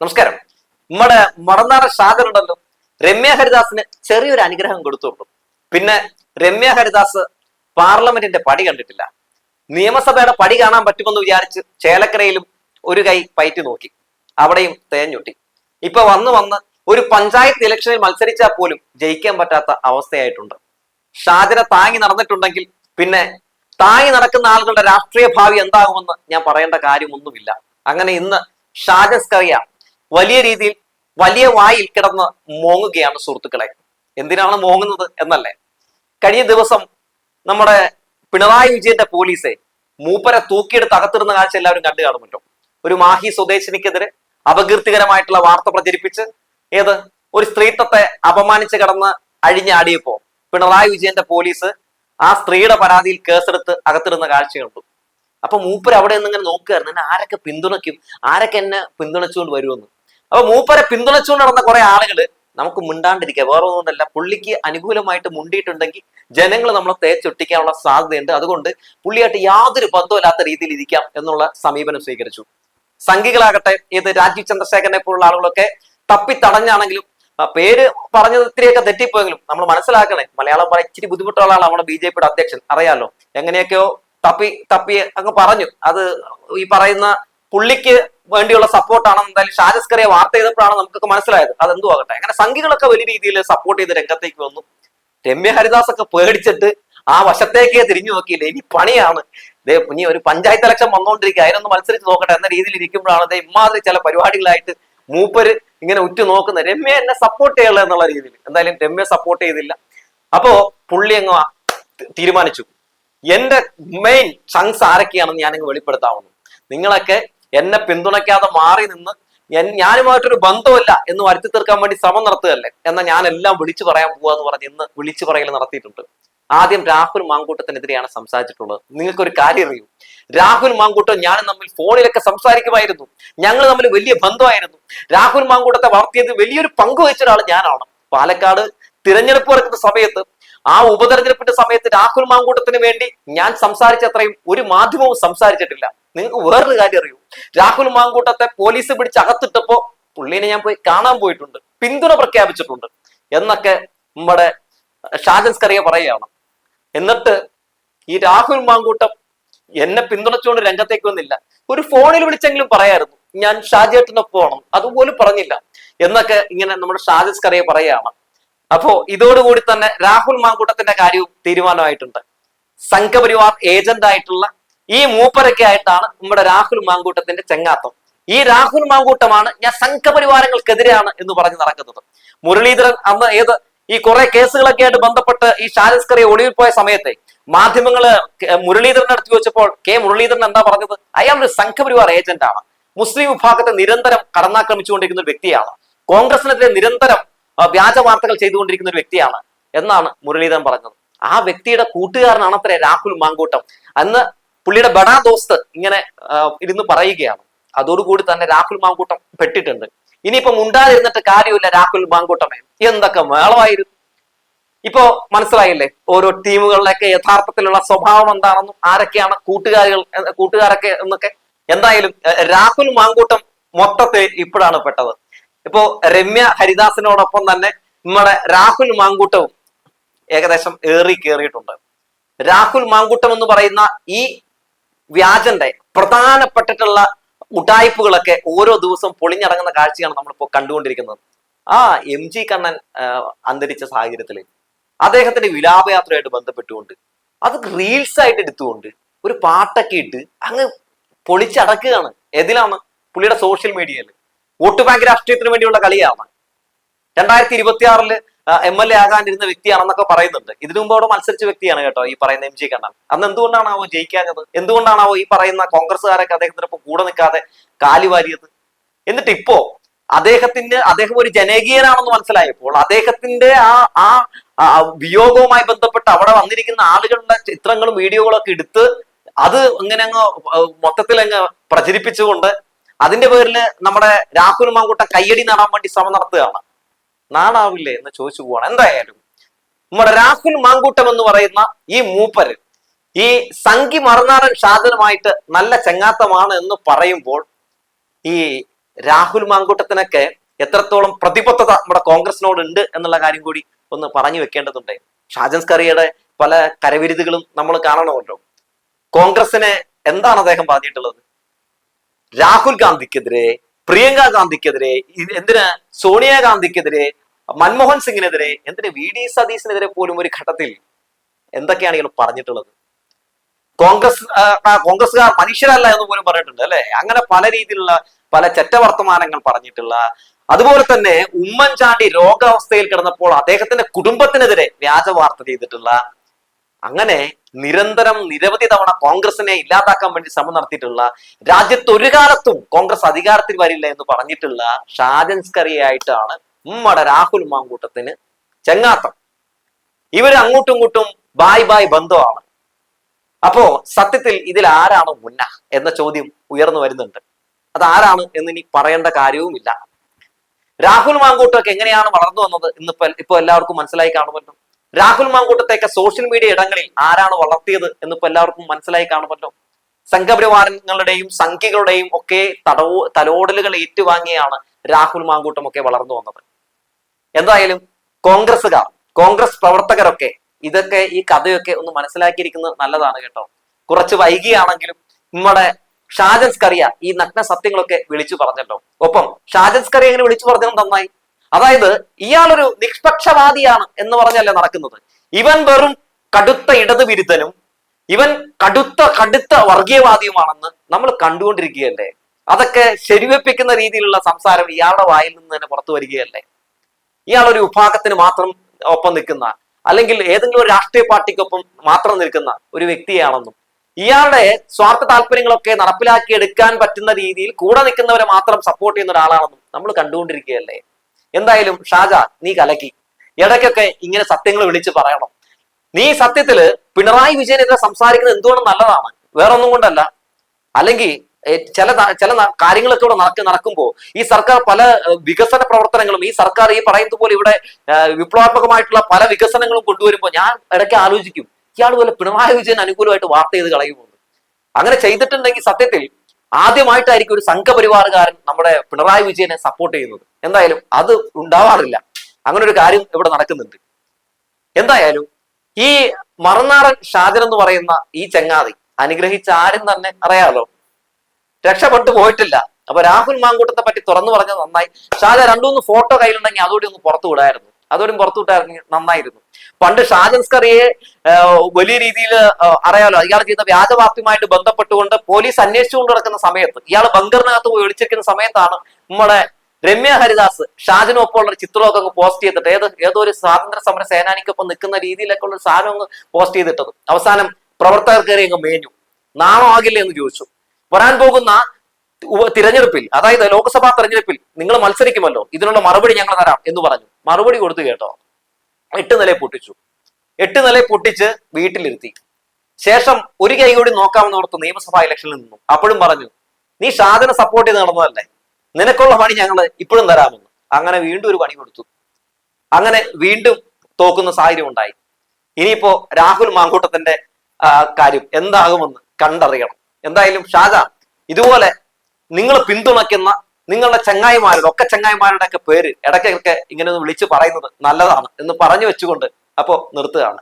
നമസ്കാരം. നമ്മുടെ മറന്നാറ ഷാജർ ഉണ്ടല്ലോ രമ്യ ഹരിദാസിന് ചെറിയൊരു അനുഗ്രഹം കൊടുത്തുള്ളൂ പിന്നെ രമ്യ ഹരിദാസ് പാർലമെന്റിന്റെ പടി കണ്ടിട്ടില്ല. നിയമസഭയുടെ പടി കാണാൻ പറ്റുമെന്ന് വിചാരിച്ച് ചേലക്കരയിലും ഒരു കൈ പയറ്റി നോക്കി. അവിടെയും തേഞ്ഞൊട്ടി. ഇപ്പൊ വന്ന് വന്ന് ഒരു പഞ്ചായത്ത് ഇലക്ഷനിൽ മത്സരിച്ചാൽ പോലും ജയിക്കാൻ പറ്റാത്ത അവസ്ഥയായിട്ടുണ്ട്. ഷാജനെ താങ്ങി നടന്നിട്ടുണ്ടെങ്കിൽ പിന്നെ താങ്ങി നടക്കുന്ന ആളുകളുടെ രാഷ്ട്രീയ ഭാവി എന്താകുമെന്ന് ഞാൻ പറയേണ്ട കാര്യമൊന്നുമില്ല. അങ്ങനെ ഇന്ന് ഷാജസ്കറിയ വലിയ രീതിയിൽ വലിയ വായിൽ കിടന്ന് മോങ്ങുകയാണ് സുഹൃത്തുക്കളെ. എന്തിനാണ് മോങ്ങുന്നത് എന്നല്ലേ? കഴിഞ്ഞ ദിവസം നമ്മുടെ പിണറായി വിജയന്റെ പോലീസെ മൂപ്പരെ തൂക്കിയെടുത്ത് അകത്തിരുന്ന കാഴ്ച എല്ലാവരും കണ്ടു കാണുമല്ലോ. ഒരു മാഹി സ്വദേശിനിക്കെതിരെ അപകീർത്തികരമായിട്ടുള്ള വാർത്ത പ്രചരിപ്പിച്ച് ഏത്? ഒരു സ്ത്രീത്വത്തെ അപമാനിച്ച് കടന്ന് അഴിഞ്ഞാടിയപ്പോ പിണറായി വിജയന്റെ പോലീസ് ആ സ്ത്രീയുടെ പരാതിയിൽ കേസെടുത്ത് അകത്തിരുന്ന കാഴ്ച കണ്ടു. അപ്പൊ മൂപ്പർ അവിടെ നിന്ന് ഇങ്ങനെ നോക്കുകയായിരുന്നു എന്നെ ആരൊക്കെ പിന്തുണയ്ക്കും? ആരൊക്കെ എന്നെ പിന്തുണച്ചുകൊണ്ട് വരുമെന്ന്? അപ്പൊ മൂപ്പരെ പിന്തുണച്ചുകൊണ്ട് നടന്ന കുറെ ആളുകൾ നമുക്ക് മിണ്ടാണ്ടിരിക്കുക. വേറെ ഒന്നുമല്ല പുള്ളിക്ക് അനുകൂലമായിട്ട് മുണ്ടിയിട്ടുണ്ടെങ്കിൽ ജനങ്ങൾ നമ്മളെ തേച്ചൊട്ടിക്കാനുള്ള സാധ്യതയുണ്ട്. അതുകൊണ്ട് പുള്ളിയായിട്ട് യാതൊരു ബന്ധമില്ലാത്ത രീതിയിൽ ഇരിക്കാം എന്നുള്ള സമീപനം സ്വീകരിച്ചു. സംഘികളാകട്ടെ ഏത് രാജീവ് ചന്ദ്രശേഖരനെ പോലുള്ള ആളുകളൊക്കെ തപ്പി തടഞ്ഞാണെങ്കിലും പേര് പറഞ്ഞത് ഇത്തിരിയൊക്കെ തെറ്റിപ്പോയെങ്കിലും നമ്മൾ മനസ്സിലാക്കണേ. മലയാളം പറയാൻ ഇച്ചിരി ബുദ്ധിമുട്ടുള്ള ആളാണ് നമ്മുടെ ബി ജെ പിയുടെ അധ്യക്ഷൻ. അറിയാലോ എങ്ങനെയൊക്കെയോ തപ്പി തപ്പി അങ്ങ് പറഞ്ഞു. അത് ഈ പറയുന്ന പുള്ളിക്ക് വേണ്ടിയുള്ള സപ്പോർട്ടാണെന്ന് എന്തായാലും ഷാജസ്കറിയെ വാർത്ത ചെയ്തപ്പോഴാണ് നമുക്കൊക്കെ മനസ്സിലായത്. അതെന്തോ ആകട്ടെ. അങ്ങനെ സംഘികളൊക്കെ വലിയ രീതിയിൽ സപ്പോർട്ട് ചെയ്ത് രംഗത്തേക്ക് വന്നു. രമ്യ ഹരിദാസ് ഒക്കെ പേടിച്ചിട്ട് ആ വശത്തേക്കേ തിരിഞ്ഞു നോക്കിയില്ല? ഇനി പണിയാണ്. ദേ ഇനി ഒരു പഞ്ചായത്ത് ഇലക്ഷൻ വന്നുകൊണ്ടിരിക്കുക. അതിനൊന്ന് മത്സരിച്ച് നോക്കട്ടെ എന്ന രീതിയിൽ ഇരിക്കുമ്പോഴാണ് ദേ ഇമാതിരി ചില പരിപാടികളായിട്ട് മൂപ്പര് ഇങ്ങനെ ഉറ്റു നോക്കുന്നത്. രമ്യ എന്നെ സപ്പോർട്ട് ചെയ്യല എന്നുള്ള രീതിയിൽ. എന്തായാലും രമ്യ സപ്പോർട്ട് ചെയ്തില്ല. അപ്പോ പുള്ളി അങ്ങ് തീരുമാനിച്ചു. എന്റെ മെയിൻ ചങ്സ് ആരൊക്കെയാണെന്ന് ഞാനങ്ങ് വെളിപ്പെടുത്താവുന്നു. നിങ്ങളൊക്കെ എന്നെ പിന്തുണയ്ക്കാതെ മാറി നിന്ന് ഞാനുമായിട്ടൊരു ബന്ധമില്ല എന്ന് വരുത്തി തീർക്കാൻ വേണ്ടി ശ്രമം നടത്തുകയല്ലേ? എന്നാൽ ഞാൻ എല്ലാം വിളിച്ചു പറയാൻ പോവാന്ന് പറഞ്ഞ് ഇന്ന് വിളിച്ചു പറയൽ നടത്തിയിട്ടുണ്ട്. ആദ്യം രാഹുൽ മാങ്കൂട്ടത്തിനെതിരെയാണ് സംസാരിച്ചിട്ടുള്ളത്. നിങ്ങൾക്കൊരു കാര്യം അറിയൂ? രാഹുൽ മാങ്കൂട്ടം ഞാനും തമ്മിൽ ഫോണിലൊക്കെ സംസാരിക്കുമായിരുന്നു. ഞങ്ങൾ തമ്മിൽ വലിയ ബന്ധമായിരുന്നു. രാഹുൽ മാങ്കൂട്ടത്തെ വളർത്തിയത് വലിയൊരു പങ്ക് വഹിച്ച ഒരാൾ ഞാനാണ്. പാലക്കാട് തിരഞ്ഞെടുപ്പ് നടക്കുന്ന സമയത്ത് ആ ഉപതെരഞ്ഞെടുപ്പിന്റെ സമയത്ത് രാഹുൽ മാങ്കൂട്ടത്തിന് വേണ്ടി ഞാൻ സംസാരിച്ച അത്രയും ഒരു മാധ്യമവും സംസാരിച്ചിട്ടില്ല. നിങ്ങൾക്ക് വേറൊരു കാര്യം അറിയൂ? രാഹുൽ മാങ്കൂട്ടത്തെ പോലീസ് പിടിച്ച് അകത്തിട്ടപ്പോ പുള്ളീനെ ഞാൻ പോയി കാണാൻ പോയിട്ടുണ്ട് പിന്തുണ പ്രഖ്യാപിച്ചിട്ടുണ്ട് എന്നൊക്കെ നമ്മുടെ ഷാജൻസ് കറിയ പറയുകയാണ്. എന്നിട്ട് ഈ രാഹുൽ മാങ്കൂട്ടം എന്നെ പിന്തുണച്ചുകൊണ്ട് രംഗത്തേക്ക് വന്നില്ല. ഒരു ഫോണിൽ വിളിച്ചെങ്കിലും പറയായിരുന്നു ഞാൻ ഷാജേട്ടനൊപ്പം പോകണം അതുപോലും പറഞ്ഞില്ല എന്നൊക്കെ ഇങ്ങനെ നമ്മുടെ ഷാജസ് കറിയ പറയുകയാണ്. അപ്പോ ഇതോടുകൂടി തന്നെ രാഹുൽ മാങ്കൂട്ടത്തിന്റെ കാര്യവും തീരുമാനമായിട്ടുണ്ട്. സംഘപരിവാർ ഏജന്റ് ആയിട്ടുള്ള ഈ മൂപ്പരൊക്കെ ആയിട്ടാണ് നമ്മുടെ രാഹുൽ മാങ്കൂട്ടത്തിന്റെ ചെങ്ങാത്തം. ഈ രാഹുൽ മാങ്കൂട്ടമാണ് ഞാൻ സംഘപരിവാരങ്ങൾക്കെതിരെയാണ് എന്ന് പറഞ്ഞ് നടക്കുന്നത്. മുരളീധരൻ അന്ന് ഏത് ഈ കുറെ കേസുകളൊക്കെ ആയിട്ട് ബന്ധപ്പെട്ട് ഈ ഷാരിസ് കറിയെ ഒളിവിൽ പോയ സമയത്തെ മാധ്യമങ്ങൾ മുരളീധരൻ അടുത്ത് ചോദിച്ചപ്പോൾ കെ മുരളീധരൻ എന്താ പറഞ്ഞത്? അയാൾ ഒരു സംഘപരിവാർ ഏജന്റ് ആണ് മുസ്ലിം വിഭാഗത്തെ നിരന്തരം കടന്നാക്രമിച്ചുകൊണ്ടിരിക്കുന്ന ഒരു വ്യക്തിയാണ്. കോൺഗ്രസിനെതിരെ നിരന്തരം വ്യാജ വാർത്തകൾ ചെയ്തുകൊണ്ടിരിക്കുന്ന ഒരു വ്യക്തിയാണ് എന്നാണ് മുരളീധരൻ പറഞ്ഞത്. ആ വ്യക്തിയുടെ കൂട്ടുകാരനാണത്രേ രാഹുൽ മാങ്കൂട്ടം. അന്ന് പുള്ളിയുടെ ബടാ ദോസ്ത് ഇങ്ങനെ ഇരുന്ന് പറയുകയാണ്. അതോടുകൂടി തന്നെ രാഹുൽ മാങ്കൂട്ടം പെട്ടിട്ടുണ്ട്. ഇനിയിപ്പം ഉണ്ടാതിരുന്നിട്ട് കാര്യമില്ല രാഹുൽ മാങ്കൂട്ടമേ. എന്തൊക്കെ മേളമായിരുന്നു? ഇപ്പോ മനസ്സിലായില്ലേ? ഓരോ ടീമുകളിലൊക്കെ യഥാർത്ഥത്തിലുള്ള സ്വഭാവം എന്താണെന്നും ആരൊക്കെയാണ് കൂട്ടുകാരികൾ കൂട്ടുകാരൊക്കെ എന്നൊക്കെ. എന്തായാലും രാഹുൽ മാങ്കൂട്ടം മൊത്തത്തിൽ ഇപ്പോഴാണ് പെട്ടത്. ഇപ്പോ രമ്യ ഹരിദാസിനോടൊപ്പം തന്നെ നമ്മുടെ രാഹുൽ മാങ്കൂട്ടവും ഏകദേശം ഏറി കയറിയിട്ടുണ്ട് രാഹുൽ മാങ്കൂട്ടം എന്ന് പറയുന്ന ഈ വ്യാജന്റെ പ്രധാനപ്പെട്ടിട്ടുള്ള മുട്ടായ്പകളൊക്കെ ഓരോ ദിവസവും പൊളിഞ്ഞടങ്ങുന്ന കാഴ്ചയാണ് നമ്മളിപ്പോ കണ്ടുകൊണ്ടിരിക്കുന്നത്. ആ എം ജി കണ്ണൻ അന്തരിച്ച സാഹചര്യത്തിൽ അദ്ദേഹത്തിന്റെ വിലാപയാത്രയായിട്ട് ബന്ധപ്പെട്ടുകൊണ്ട് അത് റീൽസ് ആയിട്ട് എടുത്തുകൊണ്ട് ഒരു പാട്ടൊക്കെ ഇട്ട് അങ്ങ് പൊളിച്ചടക്കുകയാണ്. എതിലാണ് പുള്ളിയുടെ സോഷ്യൽ മീഡിയയിൽ വോട്ട് ബാങ്ക് രാഷ്ട്രീയത്തിന് വേണ്ടിയുള്ള കളിയാണ്. രണ്ടായിരത്തി ഇരുപത്തി ആറിൽ എം എൽ എ ആകാനിരുന്ന വ്യക്തിയാണെന്നൊക്കെ പറയുന്നുണ്ട്. ഇതിനു മുമ്പ് അവിടെ മത്സരിച്ച വ്യക്തിയാണ് കേട്ടോ ഈ പറയുന്ന എം ജി കണ്ണൻ. അന്ന് എന്തുകൊണ്ടാണാവോ ജയിക്കാഞ്ഞത്? എന്തുകൊണ്ടാണാവോ ഈ പറയുന്ന കോൺഗ്രസ്സുകാരൊക്കെ അദ്ദേഹത്തിനൊപ്പം കൂടെ നിൽക്കാതെ കാലുവാരിയത് എന്നിട്ട് ഇപ്പോ അദ്ദേഹത്തിന് അദ്ദേഹം ഒരു ജനകീയനാണെന്ന് മനസ്സിലായപ്പോൾ അദ്ദേഹത്തിന്റെ ആ ആ വിയോഗവുമായി ബന്ധപ്പെട്ട് അവിടെ വന്നിരിക്കുന്ന ആളുകളുടെ ചിത്രങ്ങളും വീഡിയോകളും ഒക്കെ എടുത്ത് അത് ഇങ്ങനെ അങ്ങ് മൊത്തത്തിൽ അങ്ങ് പ്രചരിപ്പിച്ചുകൊണ്ട് അതിന്റെ പേരിൽ നമ്മുടെ രാഹുൽ മാങ്കൂട്ട കയ്യടി നേടാൻ വേണ്ടി ശ്രമം നടത്തുകയാണ്. നാണാവില്ലേ എന്ന് ചോദിച്ചു പോവാണ്. എന്തായാലും നമ്മുടെ രാഹുൽ മാങ്കൂട്ടം എന്ന് പറയുന്ന ഈ മൂപ്പര് ഈ സംഘി മറുനാടൻ ഷാജനുമായിട്ട് നല്ല ചങ്ങാത്തമാണ് എന്ന് പറയുമ്പോൾ ഈ രാഹുൽ മാങ്കൂട്ടത്തിനൊക്കെ എത്രത്തോളം പ്രതിബദ്ധത നമ്മുടെ കോൺഗ്രസിനോട് ഉണ്ട് എന്നുള്ള കാര്യം കൂടി ഒന്ന് പറഞ്ഞു വെക്കേണ്ടതുണ്ട്. ഷാജൻ സ്കറിയുടെ പല കരവിരുതുകളും നമ്മൾ കാണണമല്ലോ. കോൺഗ്രസിനെ എന്താണ് അദ്ദേഹം പറഞ്ഞിട്ടുള്ളത്? രാഹുൽ ഗാന്ധിക്കെതിരെ പ്രിയങ്ക ഗാന്ധിക്കെതിരെ എന്തിന്? സോണിയാഗാന്ധിക്കെതിരെ മൻമോഹൻ സിംഗിനെതിരെ എന്തിന് വി ഡി സതീശിനെതിരെ പോലും ഒരു ഘട്ടത്തിൽ എന്തൊക്കെയാണ് ഇയാൾ പറഞ്ഞിട്ടുള്ളത്? കോൺഗ്രസ് കോൺഗ്രസ്സുകാർ മനുഷ്യരല്ല എന്ന് പോലും പറഞ്ഞിട്ടുണ്ട് അല്ലെ? അങ്ങനെ പല രീതിയിലുള്ള പല ചെറ്റവർത്തമാനങ്ങൾ പറഞ്ഞിട്ടുള്ള അതുപോലെ തന്നെ ഉമ്മൻചാണ്ടി രോഗാവസ്ഥയിൽ കിടന്നപ്പോൾ അദ്ദേഹത്തിന്റെ കുടുംബത്തിനെതിരെ വ്യാജ വാർത്ത ചെയ്തിട്ടുള്ള അങ്ങനെ നിരന്തരം നിരവധി തവണ കോൺഗ്രസിനെ ഇല്ലാതാക്കാൻ വേണ്ടി ശ്രമം നടത്തിയിട്ടുള്ള രാജ്യത്ത് ഒരു കാലത്തും കോൺഗ്രസ് അധികാരത്തിൽ വരില്ല എന്ന് പറഞ്ഞിട്ടുള്ള ഷാജൻസ്കറിയായിട്ടാണ് ഉമ്മട രാഹുൽ മാങ്കൂട്ടത്തിന് ചെങ്ങാത്തം. ഇവർ അങ്ങോട്ടും ഇങ്ങോട്ടും ബായ് ബായ് ബന്ധമാണ്. അപ്പോ സത്യത്തിൽ ഇതിൽ ആരാണ് മുന്ന എന്ന ചോദ്യം ഉയർന്നു വരുന്നുണ്ട്. അത് ആരാണ് എന്ന് ഇനി പറയേണ്ട കാര്യവുമില്ല രാഹുൽ മാങ്കൂട്ടൊക്കെ എങ്ങനെയാണ് വളർന്നു വന്നത് ഇന്നിപ്പോ ഇപ്പൊ എല്ലാവർക്കും മനസ്സിലായി കാണുമല്ലോ. രാഹുൽ മാങ്കൂട്ടത്തെയൊക്കെ സോഷ്യൽ മീഡിയ ഇടങ്ങളിൽ ആരാണ് വളർത്തിയത് എന്നിപ്പോ എല്ലാവർക്കും മനസ്സിലായി കാണുമല്ലോ. സംഘപരിവാരങ്ങളുടെയും സംഖ്യകളുടെയും ഒക്കെ തടവോ തലോടലുകൾ ഏറ്റുവാങ്ങിയാണ് രാഹുൽ മാങ്കൂട്ടം ഒക്കെ വളർന്നു വന്നത്. എന്തായാലും കോൺഗ്രസ്സുകാർ കോൺഗ്രസ് പ്രവർത്തകരൊക്കെ ഇതൊക്കെ ഈ കഥയൊക്കെ ഒന്ന് മനസ്സിലാക്കിയിരിക്കുന്നത് നല്ലതാണ് കേട്ടോ. കുറച്ച് വൈകിയാണെങ്കിലും നമ്മുടെ ഷാജൻസ് കറിയ ഈ നഗ്ന സത്യങ്ങളൊക്കെ വിളിച്ചു പറഞ്ഞല്ലോ. ഒപ്പം ഷാജൻസ് കറിയ എങ്ങനെ വിളിച്ചു പറഞ്ഞത് നന്നായി അതായത് ഇയാളൊരു നിഷ്പക്ഷവാദിയാണ് എന്ന് പറഞ്ഞല്ലേ നടക്കുന്നത്. ഇവൻ വെറും കടുത്ത ഇടത് വിരുദ്ധനും ഇവൻ കടുത്ത കടുത്ത വർഗീയവാദിയുമാണെന്ന് നമ്മൾ കണ്ടുകൊണ്ടിരിക്കുകയല്ലേ? അതൊക്കെ ശരിവെപ്പിക്കുന്ന രീതിയിലുള്ള സംസാരം ഇയാളുടെ വായിൽ നിന്ന് തന്നെ പുറത്തു വരികയല്ലേ? ഇയാളൊരു വിഭാഗത്തിന് മാത്രം ഒപ്പം നിൽക്കുന്ന അല്ലെങ്കിൽ ഏതെങ്കിലും ഒരു രാഷ്ട്രീയ പാർട്ടിക്കൊപ്പം മാത്രം നിൽക്കുന്ന ഒരു വ്യക്തിയാണെന്നും ഇയാളുടെ സ്വാർത്ഥ താല്പര്യങ്ങളൊക്കെ നടപ്പിലാക്കി എടുക്കാൻ പറ്റുന്ന രീതിയിൽ കൂടെ നിൽക്കുന്നവരെ മാത്രം സപ്പോർട്ട് ചെയ്യുന്ന ഒരാളാണെന്നും നമ്മൾ കണ്ടുകൊണ്ടിരിക്കുകയല്ലേ? എന്തായാലും ഷാജ നീ കലക്കി. ഇടയ്ക്കൊക്കെ ഇങ്ങനെ സത്യങ്ങൾ വിളിച്ച് പറയണം. നീ സത്യത്തിൽ പിണറായി വിജയനെതിരെ സംസാരിക്കുന്നത് എന്തുകൊണ്ടും നല്ലതാണ്? വേറെ ഒന്നും കൊണ്ടല്ല. അല്ലെങ്കിൽ ചില ചില കാര്യങ്ങളൊക്കെ ഇവിടെ നടക്കി നടക്കുമ്പോൾ ഈ സർക്കാർ പല വികസന പ്രവർത്തനങ്ങളും ഈ സർക്കാർ ഈ പറയുന്നത് പോലെ ഇവിടെ വിപ്ലവാത്മകമായിട്ടുള്ള പല വികസനങ്ങളും കൊണ്ടുവരുമ്പോൾ ഞാൻ ഇടയ്ക്ക് ആലോചിക്കും ഇയാൾ പോലെ പിണറായി വിജയൻ അനുകൂലമായിട്ട് വാർത്ത ചെയ്ത് കളയുമെന്ന് അങ്ങനെ ചെയ്തിട്ടുണ്ടെങ്കിൽ സത്യത്തിൽ ആദ്യമായിട്ടായിരിക്കും ഒരു സംഘപരിവാറുകാരൻ നമ്മുടെ പിണറായി വിജയനെ സപ്പോർട്ട് ചെയ്യുന്നത്. എന്തായാലും അത് ഉണ്ടാവാറില്ല. അങ്ങനെ ഒരു കാര്യം ഇവിടെ നടക്കുന്നുണ്ട്. എന്തായാലും ഈ മറന്നാടൻ ഷാജൻ എന്ന് പറയുന്ന ഈ ചങ്ങാതി അനുഗ്രഹിച്ച ആരും തന്നെ അറിയാമല്ലോ. രക്ഷപ്പെട്ടു പോയിട്ടില്ല. അപ്പൊ രാഹുൽ മാങ്കൂട്ടത്തെ പറ്റി തുറന്നു പറഞ്ഞത് നന്നായി. ഷാജ രണ്ടുമൂന്ന് ഫോട്ടോ കയ്യിലുണ്ടെങ്കിൽ അതോടെ ഒന്ന് പുറത്തു വിടായിരുന്നു അതോടെ പുറത്തുവിട്ടായിരുന്നു നന്നായിരുന്നു. പണ്ട് ഷാജൻസ്കറിയെ വലിയ രീതിയിൽ അറിയാലോ ഇയാൾ ചെയ്ത വ്യാജവാർത്തയുമായിട്ട് ബന്ധപ്പെട്ടുകൊണ്ട് പോലീസ് അന്വേഷിച്ചുകൊണ്ട് നടക്കുന്ന സമയത്ത് ഇയാൾ ബങ്കറിനകത്ത് പോയി ഒളിച്ചിരിക്കുന്ന സമയത്താണ് നമ്മുടെ രമ്യ ഹരിദാസ് ഷാജനൊപ്പമുള്ള ഒരു ചിത്രമൊക്കെ അങ്ങ് പോസ്റ്റ് ചെയ്തിട്ട് ഏത് ഏതോ ഒരു സ്വാതന്ത്ര്യ സമര സേനാനിക്കൊപ്പം നിൽക്കുന്ന രീതിയിലൊക്കെ ഉള്ള സാധനം അങ്ങ് പോസ്റ്റ് ചെയ്തിട്ടത്. അവസാനം പ്രവർത്തകർ അങ്ങ് മേഞ്ഞു. നാണോ എന്ന് ചോദിച്ചു. വരാൻ പോകുന്ന തിരഞ്ഞെടുപ്പിൽ അതായത് ലോക്സഭാ തെരഞ്ഞെടുപ്പിൽ നിങ്ങൾ മത്സരിക്കുമല്ലോ ഇതിനുള്ള മറുപടി ഞങ്ങൾ തരാം എന്ന് പറഞ്ഞു. മറുപടി കൊടുത്തു കേട്ടോ. എട്ട് നിലയെ പൊട്ടിച്ചു. എട്ട് നിലയെ പൊട്ടിച്ച് വീട്ടിലിരുത്തി. ശേഷം ഒരു കൈ കൂടി നോക്കാമെന്ന് നിയമസഭാ ഇലക്ഷനിൽ നിന്നു. അപ്പോഴും പറഞ്ഞു നീ ഷാദിനെ സപ്പോർട്ട് ചെയ്ത് നടന്നതല്ലേ? നിനക്കുള്ള പണി ഞങ്ങൾ ഇപ്പോഴും തരാമെന്ന്. അങ്ങനെ വീണ്ടും ഒരു പണി കൊടുത്തു. അങ്ങനെ വീണ്ടും തോക്കുന്ന സാഹചര്യം ഉണ്ടായി. ഇനിയിപ്പോ രാഹുൽ മാങ്കൂട്ടത്തിന്റെ കാര്യം എന്താകുമെന്ന് കണ്ടറിയണം. എന്തായാലും ഷാജ ഇതുപോലെ നിങ്ങൾ പിന്തുണയ്ക്കുന്ന നിങ്ങളുടെ ചങ്ങായിമാരുടെ ഒക്കെ ചങ്ങായിമാരുടെ ഒക്കെ പേര് ഇടയ്ക്കൊക്കെ ഇങ്ങനെ ഒന്ന് വിളിച്ചു പറയുന്നത് നല്ലതാണ് എന്ന് പറഞ്ഞു വെച്ചുകൊണ്ട് അപ്പോൾ നിർത്തുകയാണ്.